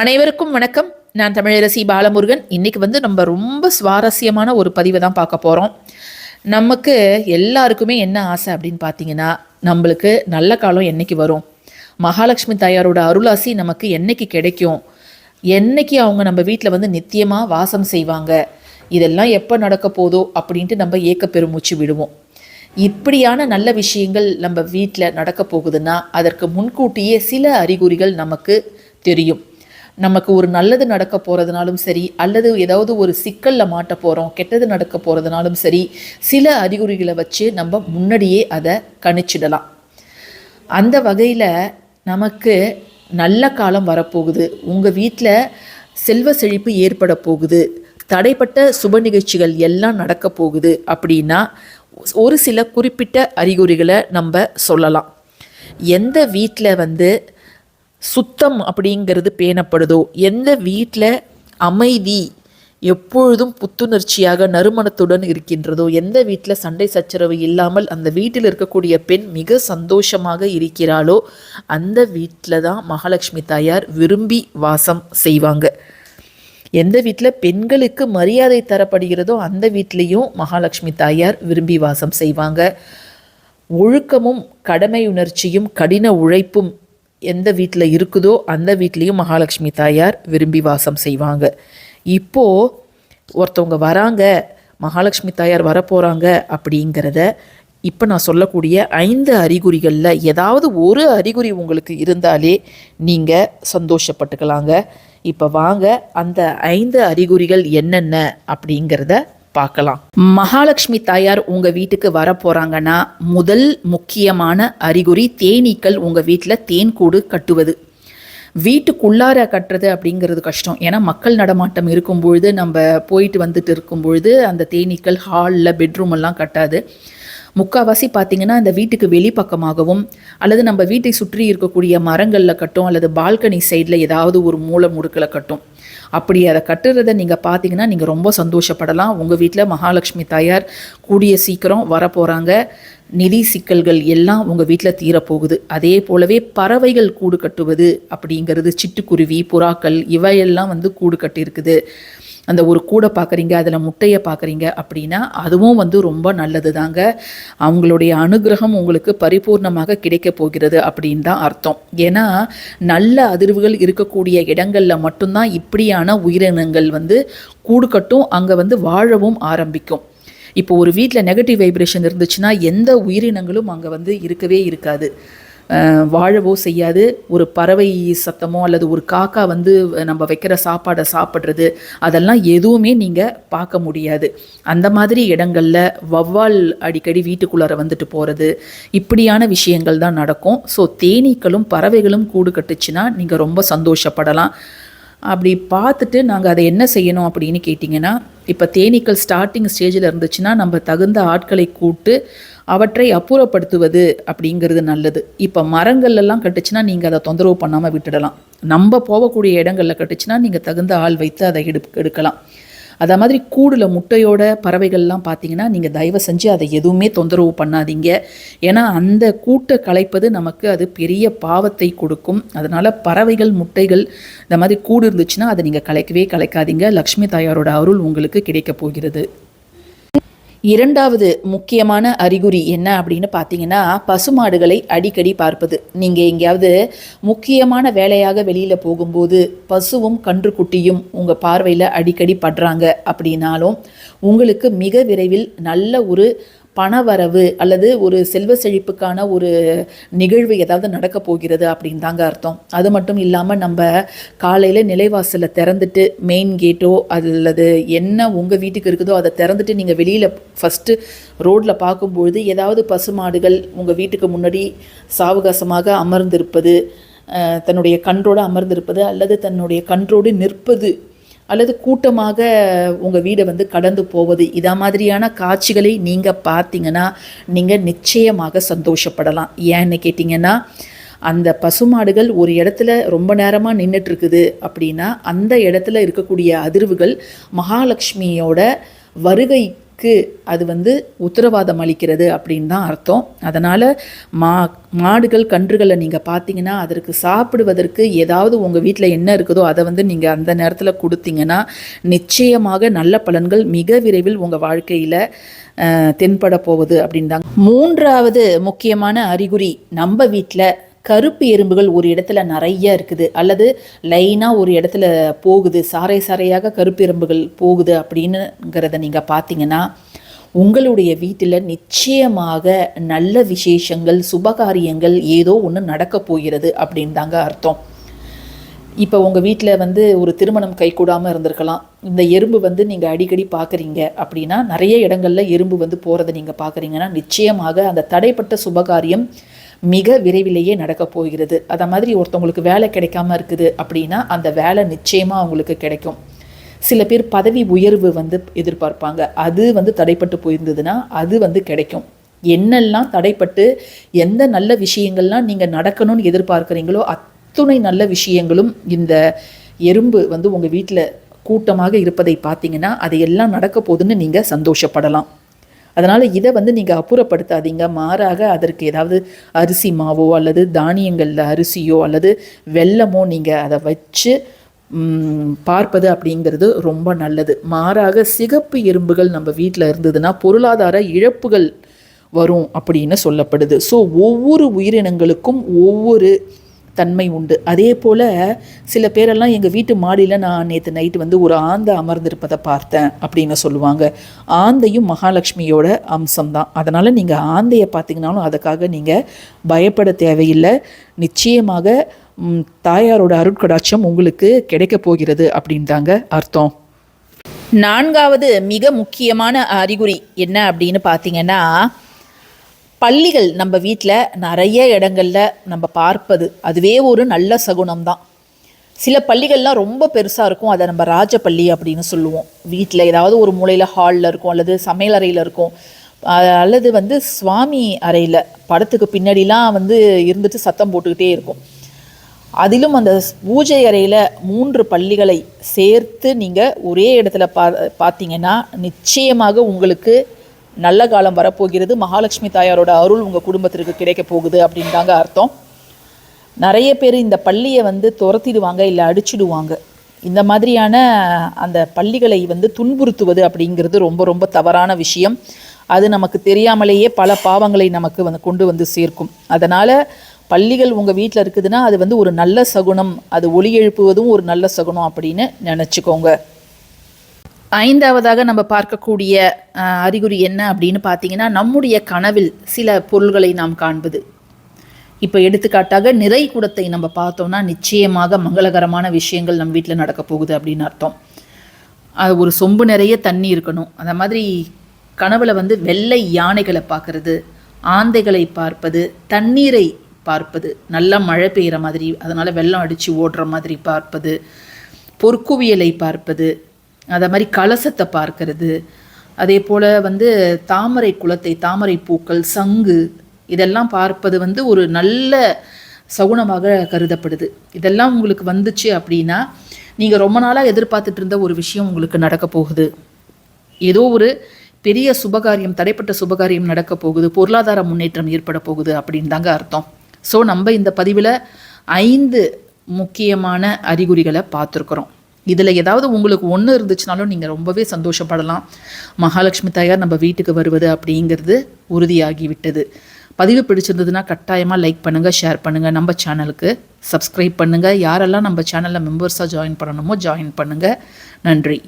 அனைவருக்கும் வணக்கம். நான் தமிழரசி பாலமுருகன். இன்னைக்கு வந்து நம்ம ரொம்ப சுவாரஸ்யமான ஒரு பதிவை தான் பார்க்க போகிறோம் நமக்கு எல்லாருக்குமே என்ன ஆசை அப்படின்னு பார்த்தீங்கன்னா நம்மளுக்கு நல்ல காலம் என்னைக்கு வரும்? மகாலட்சுமி தாயாரோட அருளாசி நமக்கு என்னைக்கு கிடைக்கும்? என்னைக்கு அவங்க நம்ம வீட்டில் வந்து நித்தியமாக வாசம் செய்வாங்க? இதெல்லாம் எப்போ நடக்க போதோ அப்படின்ட்டு நம்ம ஏக்க பெருமூச்சு விடுவோம். இப்படியான நல்ல விஷயங்கள் நம்ம வீட்டில் நடக்க போகுதுன்னா அதற்கு முன்கூட்டியே சில அறிகுறிகள் நமக்கு தெரியும். நமக்கு ஒரு நல்லது நடக்க போகிறதுனாலும் சரி அல்லது ஏதாவது ஒரு சிக்கலில் மாட்ட போகிறோம் கெட்டது நடக்க போகிறதுனாலும் சரி சில அறிகுறிகளை வச்சு நம்ம முன்னாடியே அதை கணிச்சிடலாம். அந்த வகையில் நமக்கு நல்ல காலம் வரப்போகுது. உங்கள் வீட்டில் செல்வ செழிப்பு ஏற்பட போகுது. தடைப்பட்ட சுப நிகழ்ச்சிகள் எல்லாம் நடக்க போகுது அப்படின்னா ஒரு சில குறிப்பிட்ட அறிகுறிகளை நம்ம சொல்லலாம். எந்த வீட்டில் வந்து சுத்தம் அப்படிங்கிறது பேணப்படுதோ? எந்த வீட்டில் அமைதி எப்பொழுதும் புத்துணர்ச்சியாக நறுமணத்துடன் இருக்கின்றதோ? எந்த வீட்டில் சண்டை சச்சரவு இல்லாமல் அந்த வீட்டில் இருக்கக்கூடிய பெண் மிக சந்தோஷமாக இருக்கிறாளோ? அந்த வீட்டில் தான் மகாலட்சுமி தாயார் விரும்பி வாசம் செய்வாங்க. எந்த வீட்டில் பெண்களுக்கு மரியாதை தரப்படுகிறதோ அந்த வீட்லேயும் மகாலட்சுமி தாயார் விரும்பி வாசம் செய்வாங்க. ஒழுக்கமும் கடமையுணர்ச்சியும் கடின உழைப்பும் எந்த வீட்டில் இருக்குதோ அந்த வீட்லேயும் மகாலட்சுமி தாயார் விரும்பி வாசம் செய்வாங்க. இப்போது ஒருத்தவங்க வராங்க மகாலட்சுமி தாயார் வரப்போகிறாங்க அப்படிங்கிறத இப்போ நான் சொல்லக்கூடிய ஐந்து அறிகுறிகளில் ஏதாவது ஒரு அறிகுறி உங்களுக்கு இருந்தாலே நீங்கள் சந்தோஷப்பட்டுக்கலாங்க. இப்போ வாங்க அந்த ஐந்து அறிகுறிகள் என்னென்ன அப்படிங்கிறத பார்க்கலாம். மகாலட்சுமி தாயார் உங்க வீட்டுக்கு வர போறாங்கன்னா முதல் முக்கியமான அறிகுறி தேனீக்கள் உங்க வீட்டில் தேன் கூடு கட்டுவது. வீட்டுக்குள்ளார கட்டுறது அப்படிங்கிறது கஷ்டம். ஏன்னா மக்கள் நடமாட்டம் இருக்கும் பொழுது நம்ம போயிட்டு வந்துட்டு இருக்கும் பொழுது அந்த தேனீக்கள் ஹாலில் பெட்ரூம் எல்லாம் கட்டாது. முக்கால்வாசி பார்த்தீங்கன்னா இந்த வீட்டுக்கு வெளிப்பக்கமாகவும் அல்லது நம்ம வீட்டை சுற்றி இருக்கக்கூடிய மரங்களில் கட்டும் அல்லது பால்கனி சைடில் ஏதாவது ஒரு மூலை முடுக்கில் கட்டும். அப்படி அதை கட்டுறதை நீங்கள் பார்த்தீங்கன்னா நீங்கள் ரொம்ப சந்தோஷப்படலாம். உங்கள் வீட்டில் மகாலட்சுமி தாயார் கூடிய சீக்கிரம் வரப்போகிறாங்க நிதி சிக்கல்கள் எல்லாம் உங்கள் வீட்டில் தீரப்போகுது. அதே போலவே பறவைகள் கூடு கட்டுவது அப்படிங்கிறது சிட்டுக்குருவி புறாக்கள் இவையெல்லாம் வந்து கூடு கட்டியிருக்குது. அந்த ஒரு கூடை பார்க்குறீங்க அதில் முட்டையை பார்க்குறீங்க அப்படின்னா அதுவும் வந்து ரொம்ப நல்லது தாங்க அவங்களுடைய அனுகிரகம் உங்களுக்கு பரிபூர்ணமாக கிடைக்க போகிறது அப்படின்னு தான் அர்த்தம். ஏன்னா நல்ல அதிர்வுகள் இருக்கக்கூடிய இடங்களில் மட்டும்தான் இப்படியான உயிரினங்கள் வந்து கூடு கட்டும் அங்கே வந்து வாழவும் ஆரம்பிக்கும். இப்போ ஒரு வீட்டில் நெகட்டிவ் வைப்ரேஷன் இருந்துச்சுன்னா எந்த உயிரினங்களும் அங்கே வந்து இருக்கவே இருக்காது. வாழவோ செய்யாது. ஒரு பறவை சத்தமோ அல்லது ஒரு காக்கா வந்து நம்ம வைக்கிற சாப்பாடை சாப்பிட்றது அதெல்லாம் எதுவுமே நீங்கள் பார்க்க முடியாது. அந்த மாதிரி இடங்களில் வவ்வால் அடிக்கடி வீட்டுக்குள்ளார வந்துட்டு போகிறது இப்படியான விஷயங்கள் தான் நடக்கும். ஸோ தேனீக்களும் பறவைகளும் கூடு கட்டுச்சுன்னா நீங்கள் ரொம்ப சந்தோஷப்படலாம். அப்படி பார்த்துட்டு நாங்கள் அதை என்ன செய்யணும் அப்படின்னு கேட்டிங்கன்னா இப்போ தேனீக்கள் ஸ்டார்டிங் ஸ்டேஜில் இருந்துச்சுன்னா நம்ம தகுந்த ஆட்களை கூட்டு அவற்றை அப்புறப்படுத்துவது அப்படிங்கிறது நல்லது. இப்போ மரங்கள்லாம் கட்டுச்சுன்னா நீங்கள் அதை தொந்தரவு பண்ணாமல் விட்டுடலாம். நம்ம போகக்கூடிய இடங்களில் கட்டுச்சுன்னா நீங்கள் தகுந்த ஆள் வைத்து அதை எடு எடுக்கலாம். அதே மாதிரி கூடுல முட்டையோட பறவைகள்லாம் பார்த்தீங்கன்னா நீங்கள் தயவு செஞ்சு அதை எதுவுமே தொந்தரவு பண்ணாதீங்க. ஏன்னா அந்த கூட்டை கலைப்பது நமக்கு அது பெரிய பாவத்தை கொடுக்கும். அதனால் பறவைகள் முட்டைகள் இந்த மாதிரி கூடு இருந்துச்சுன்னா அதை நீங்கள் கலைக்கவே கலைக்காதீங்க. லக்ஷ்மி தாயாரோட அருள் உங்களுக்கு கிடைக்கப் போகிறது. இரண்டாவது முக்கியமான அறிகுறி என்ன அப்படின்னு பார்த்தீங்கன்னா பசுமாடுகளை அடிக்கடி பார்ப்பது. நீங்கள் எங்கேயாவது முக்கியமான வேலையாக வெளியில் போகும்போது பசுவும் கன்றுக்குட்டியும் உங்கள் பார்வையில் அடிக்கடி படுறாங்க அப்படின்னாலும் உங்களுக்கு மிக விரைவில் நல்ல ஒரு பணவரவு அல்லது ஒரு செல்வ செழிப்புக்கான ஒரு நிகழ்வு ஏதாவது நடக்க போகிறது அப்படின்னு தாங்க அர்த்தம். அது மட்டும் இல்லாமல் நம்ம காலையில் நிலைவாசலை திறந்துட்டு மெயின் கேட்டோ அல்லது என்ன உங்கள் வீட்டுக்கு இருக்குதோ அதை திறந்துட்டு நீங்கள் வெளியில் ஃபஸ்ட்டு ரோட்டில் பார்க்கும்பொழுது ஏதாவது பசுமாடுகள் உங்கள் வீட்டுக்கு முன்னாடி சாவகாசமாக அமர்ந்திருப்பது தன்னுடைய கன்றோடு அமர்ந்திருப்பது அல்லது தன்னுடைய கன்றோடு நிற்பது அல்லது கூட்டமாக உங்கள் வீடை வந்து கடந்து போவது இதா மாதிரியான காட்சிகளை நீங்கள் பார்த்தீங்கன்னா நீங்கள் நிச்சயமாக சந்தோஷப்படலாம். ஏன்னு கேட்டிங்கன்னா அந்த பசுமாடுகள் ஒரு இடத்துல ரொம்ப நேரமாக நின்றுட்டு இருக்குது அப்படின்னா அந்த இடத்துல இருக்கக்கூடிய அதிர்வுகள் மகாலட்சுமியோட வருகை வாழ்க்கைக்கு அது வந்து உத்தரவாதம் அளிக்கிறது அப்படின்னு தான் அர்த்தம். அதனால் மா மாடுகள் கன்றுகளை நீங்கள் பார்த்தீங்கன்னா அதற்கு சாப்பிடுவதற்கு ஏதாவது உங்கள் வீட்டில் என்ன இருக்குதோ அதை வந்து நீங்கள் அந்த நேரத்தில் கொடுத்தீங்கன்னா நிச்சயமாக நல்ல பலன்கள் மிக விரைவில் உங்கள் வாழ்க்கையில் தென்பட போகுது அப்படின்தாங்க மூன்றாவது முக்கியமான அறிகுறி நம்ம வீட்டில் கருப்பு எறும்புகள் ஒரு இடத்துல நிறைய இருக்குது. அல்லது லைனாக ஒரு இடத்துல போகுது. சாறை சாறையாக கருப்பு எறும்புகள் போகுது அப்படின்னுங்கிறத நீங்கள் பார்த்தீங்கன்னா உங்களுடைய வீட்டில் நிச்சயமாக நல்ல விசேஷங்கள் சுபகாரியங்கள் ஏதோ ஒன்று நடக்க போகிறது அப்படின்னு தாங்க அர்த்தம். இப்போ உங்கள் வீட்டில் வந்து ஒரு திருமணம் கைகூடாமல் இருந்திருக்கலாம். இந்த எறும்பு வந்து நீங்கள் அடிக்கடி பார்க்குறீங்க அப்படின்னா நிறைய இடங்களில் எறும்பு வந்து போகிறத நீங்கள் பார்க்குறீங்கன்னா நிச்சயமாக அந்த தடைப்பட்ட சுபகாரியம் மிக விரைவிலேயே நடக்கப் போகிறது. அதை மாதிரி ஒருத்தவங்களுக்கு வேலை கிடைக்காம இருக்குது அப்படின்னா அந்த வேலை நிச்சயமாக அவங்களுக்கு கிடைக்கும். சில பேர் பதவி உயர்வு வந்து எதிர்பார்ப்பாங்க. அது வந்து தடைப்பட்டு போயிருந்ததுன்னா அது வந்து கிடைக்கும். என்னெல்லாம் தடைப்பட்டு எந்த நல்ல விஷயங்கள்லாம் நீங்கள் நடக்கணும்னு எதிர்பார்க்குறீங்களோ அத்துணை நல்ல விஷயங்களும் இந்த எறும்பு வந்து உங்கள் வீட்டில் கூட்டமாக இருப்பதை பார்த்தீங்கன்னா அதையெல்லாம் நடக்க போகுதுன்னு நீங்கள் சந்தோஷப்படலாம். அதனால் இதை வந்து நீங்கள் அப்புறப்படுத்தாதீங்க. மாறாக அதற்கு ஏதாவது அரிசி மாவோ அல்லது தானியங்களில் அரிசியோ அல்லது வெல்லமோ நீங்கள் அதை வச்சு பார்ப்பது அப்படிங்கிறது ரொம்ப நல்லது. மாறாக சிகப்பு எறும்புகள் நம்ம வீட்டில் இருந்ததுன்னா பொருளாதார இழப்புகள் வரும் அப்படின்னு சொல்லப்படுது. ஸோ ஒவ்வொரு உயிரினங்களுக்கும் ஒவ்வொரு தன்மை உண்டு. அதே போல் சில பேரெல்லாம் எங்கள் வீட்டு மாடியில் நான் நேற்று நைட்டு வந்து ஒரு ஆந்தை அமர்ந்திருப்பதை பார்த்தேன் அப்படின்னு சொல்லுவாங்க. ஆந்தையும் மகாலட்சுமியோட அம்சம்தான். அதனால் நீங்கள் ஆந்தையை பார்த்தீங்கனாலும் அதுக்காக நீங்கள் பயப்பட தேவையில்லை. நிச்சயமாக தாயாரோட அருட்கடாட்சம் உங்களுக்கு கிடைக்க போகிறது அப்படின்னு தாங்க அர்த்தம். நான்காவது மிக முக்கியமான அறிகுறி என்ன அப்படின்னு பார்த்தீங்கன்னா பள்ளிகள் நம்ம வீட்டில் நிறைய இடங்களில் நம்ம பார்ப்பது. அதுவே ஒரு நல்ல சகுனம் தான் சில பள்ளிகள்லாம் ரொம்ப பெருசாக இருக்கும். அதை நம்ம ராஜப்பள்ளி அப்படின்னு சொல்லுவோம். வீட்டில் ஏதாவது ஒரு மூலையில் ஹாலில் இருக்கும் அல்லது சமையல் அறையில் இருக்கும். அல்லது வந்து சுவாமி அறையில் படத்துக்கு பின்னாடிலாம் வந்து இருந்துட்டு சத்தம் போட்டுக்கிட்டே இருக்கும். அதிலும் அந்த பூஜை அறையில் மூன்று பள்ளிகளை சேர்த்து நீங்கள் ஒரே இடத்துல பா பார்த்தீங்கன்னா நிச்சயமாக உங்களுக்கு நல்ல காலம் வரப்போகிறது. மகாலட்சுமி தாயாரோட அருள் உங்கள் குடும்பத்திற்கு கிடைக்க போகுது அப்படின்றாங்க அர்த்தம். நிறைய பேர் இந்த பள்ளியை வந்து துரத்திடுவாங்க இல்லை அடிச்சிடுவாங்க. இந்த மாதிரியான அந்த பள்ளிகளை வந்து துன்புறுத்துவது அப்படிங்கிறது ரொம்ப ரொம்ப தவறான விஷயம். அது நமக்கு தெரியாமலேயே பல பாவங்களை நமக்கு வந்து கொண்டு வந்து சேர்க்கும். அதனால் பள்ளிகள் உங்கள் வீட்டில் இருக்குதுன்னா அது வந்து ஒரு நல்ல சகுனம். அது ஒளி எழுப்புவதும் ஒரு நல்ல சகுனம் அப்படின்னு நினச்சிக்கோங்க. ஐந்தாவதாக நம்ம பார்க்கக்கூடிய அறிகுறி என்ன அப்படின்னு பார்த்தீங்கன்னா நம்முடைய கனவில் சில பொருள்களை நாம் காண்பது. இப்போ எடுத்துக்காட்டாக நிறை குடத்தை நம்ம பார்த்தோம்னா நிச்சயமாக மங்களகரமான விஷயங்கள் நம்ம வீட்டில் நடக்க போகுது அப்படின்னு அர்த்தம். அது ஒரு சொம்பு நிறைய தண்ணி இருக்கணும். அந்த மாதிரி கனவுல வந்து வெள்ளை யானைகளை பார்க்கறது ஆந்தைகளை பார்ப்பது தண்ணீரை பார்ப்பது நல்லா மழை பெய்கிற மாதிரி அதனால் வெள்ளம் அடித்து ஓடுற மாதிரி பார்ப்பது பொற்குவியலை பார்ப்பது அதை மாதிரி கலசத்தை பார்க்கறது. அதே போல் வந்து தாமரை குளத்தை தாமரை பூக்கள் சங்கு இதெல்லாம் பார்ப்பது வந்து ஒரு நல்ல சகுனமாக கருதப்படுது. இதெல்லாம் உங்களுக்கு வந்துச்சு அப்படின்னா நீங்கள் ரொம்ப நாளாக எதிர்பார்த்துட்டு இருந்த ஒரு விஷயம் உங்களுக்கு நடக்க போகுது. ஏதோ ஒரு பெரிய சுபகாரியம் தடைப்பட்ட சுபகாரியம் நடக்க போகுது. பொருளாதார முன்னேற்றம் ஏற்பட போகுது அப்படின்னு தாங்க அர்த்தம். ஸோ நம்ம இந்த பதிவில் ஐந்து முக்கியமான அறிகுறிகளை பார்த்துருக்குறோம். இதில் ஏதாவது உங்களுக்கு ஒன்று இருந்துச்சுனாலும் நீங்கள் ரொம்பவே சந்தோஷப்படலாம். மகாலட்சுமி தாயார் நம்ம வீட்டுக்கு வருவது அப்படிங்கிறது உறுதியாகிவிட்டது. பதிவு பிடிச்சிருந்ததுன்னா கட்டாயமாக லைக் பண்ணுங்கள் ஷேர் பண்ணுங்கள் நம்ம சேனலுக்கு சப்ஸ்கிரைப் பண்ணுங்கள் யாரெல்லாம் நம்ம சேனலில் மெம்பர்ஸாக ஜாயின் பண்ணணுமோ ஜாயின் பண்ணுங்கள் நன்றி.